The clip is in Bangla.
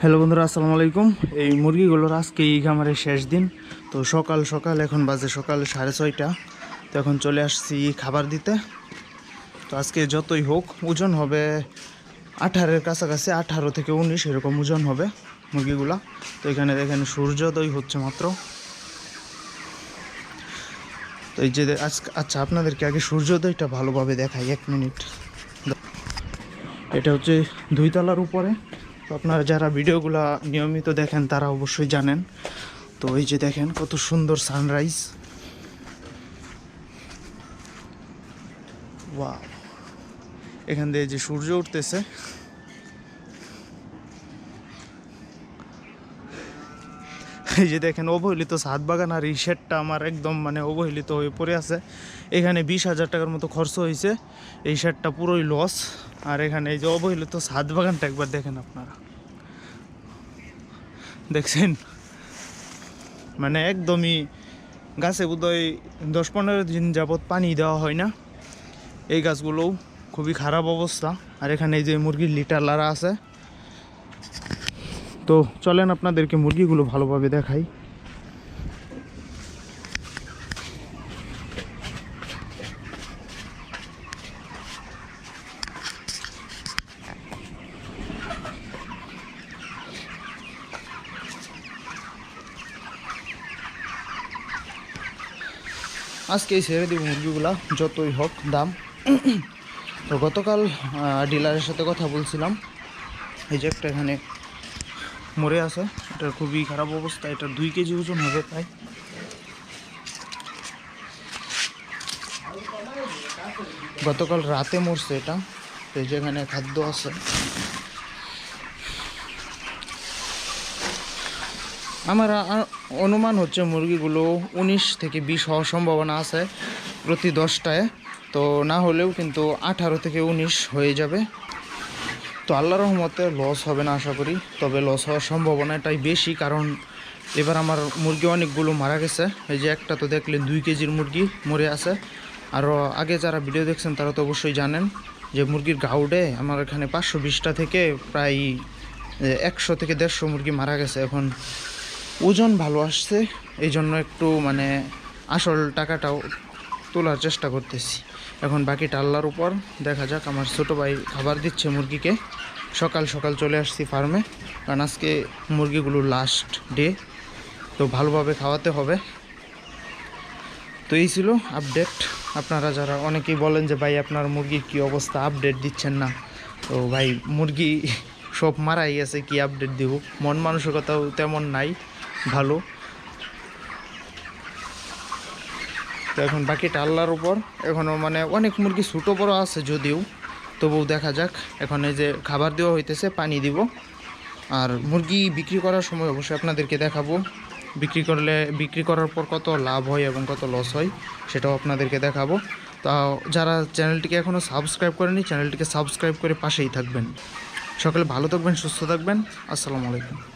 হ্যালো বন্ধুরা, আসসালামু আলাইকুম। এই মুরগিগুলোর আজকে এই খামারের শেষ দিন। তো সকাল সকাল, এখন বাজে সকাল সাড়ে ছয়টা। তো এখন চলে আসছি খাবার দিতে। তো আজকে যতই হোক, ওজন হবে আঠারের কাছাকাছি, আঠারো থেকে উনিশ এরকম ওজন হবে মুরগিগুলা। তো এখানে দেখেন সূর্যোদয় হচ্ছে মাত্র। তো এই যে আচ্ছা আপনাদেরকে আগে সূর্যোদয়টা ভালোভাবে দেখাই, এক মিনিট। এটা হচ্ছে দুই তলার উপরে। আপনারা যারা ভিডিওগুলো নিয়মিত দেখেন, তারা অবশ্যই জানেন। তো এই যে দেখেন, কত সুন্দর সানরাইজ। ওয়া এখান দিয়ে যে সূর্য উঠতেছে এই যে দেখেন অবহেলিত সাত বাগান আর এই শেডটা আমার একদম মানে অবহেলিত হয়ে পড়ে আছে। এখানে বিশ হাজার টাকার মতো খরচ হয়েছে। এই শেডটা পুরোই লস আর এখানে এই যে অবহেলিত সাত বাগানটা একবার দেখেন আপনারা। দেখছেন? মানে একদমই গাছে বোধহয় দশ পনেরো দিন যাবৎ পানি দেওয়া হয় না। এই গাছগুলোও খুবই খারাপ অবস্থা। আর এখানে এই যে মুরগির লিটার লারা আছে। তো চলেন আপনাদেরকে মুরগিগুলো ভালোভাবে দেখাই। আজকেই ছেড়ে দিব মুরগিগুলা, যতই হোক দাম। তো গতকাল ডিলারের সাথে কথা বলছিলাম। এই যে একটা এখানে মরে আছে। এটার খুবই খারাপ অবস্থা। এটা দুই কেজি ওজন হবে প্রায়। গতকাল রাতে মরছে এটা। তো এই যে খাদ্য আছে। আমার অনুমান হচ্ছে মুরগিগুলো উনিশ থেকে বিশ হওয়ার সম্ভাবনা আছে প্রতি দশটায়। তো না হলেও কিন্তু আঠারো থেকে উনিশ হয়ে যাবে। তো আল্লাহ রহমতে লস হবে না আশা করি, তবে লস হওয়ার সম্ভাবনাটাই বেশি কারণ এবার আমার মুরগি অনেকগুলো মারা গেছে। এই যে একটা তো দেখলেন দুই কেজির মুরগি মরে আছে। আরও আগে যারা ভিডিও দেখছেন তারা তো অবশ্যই জানেন যে মুরগির গাউডে আমার এখানে পাঁচশো বিশটা থেকে প্রায় একশো থেকে দেড়শো মুরগি মারা গেছে। এখন ওজন ভালো আসছে এই জন্য একটু মানে আসল টাকাটাও তোলার চেষ্টা করতেছি। এখন বাকিটা আল্লাহর উপর। দেখা যাক, আমার ছোটো ভাই খাবার দিচ্ছে মুরগিকে। সকাল সকাল চলে আসছি ফার্মে। কারণ আজকে মুরগিগুলো লাস্ট ডে তো ভালোভাবে খাওয়াতে হবে। তো এই ছিল আপডেট আপনারা যারা অনেকেই বলেন যে, ভাই, আপনার মুরগির কী অবস্থা? আপডেট দিচ্ছেন না। তো ভাই, মুরগি সব মারাই গেছে, কি আপডেট দিব? মন মানসিকতাও তেমন নাই, ভালো। তো এখন বাকিটা আল্লাহর উপর। এখনও মানে অনেক মুরগি ছোটো বড়ো আছে যদিও, তবুও দেখা যাক। এখন এই যে খাবার দেওয়া হইতেছে, পানি দিব। আর মুরগি বিক্রি করার সময় অবশ্যই আপনাদেরকে দেখাবো। বিক্রি করলে, বিক্রি করার পর কত লাভ হয় এবং কত লস হয়, সেটাও আপনাদেরকে দেখাবো। তা যারা চ্যানেলটিকে এখনও সাবস্ক্রাইব করেনি চ্যানেলটিকে সাবস্ক্রাইব করে পাশেই থাকবেন। সকলে ভালো থাকবেন, সুস্থ থাকবেন। আসসালামু আলাইকুম।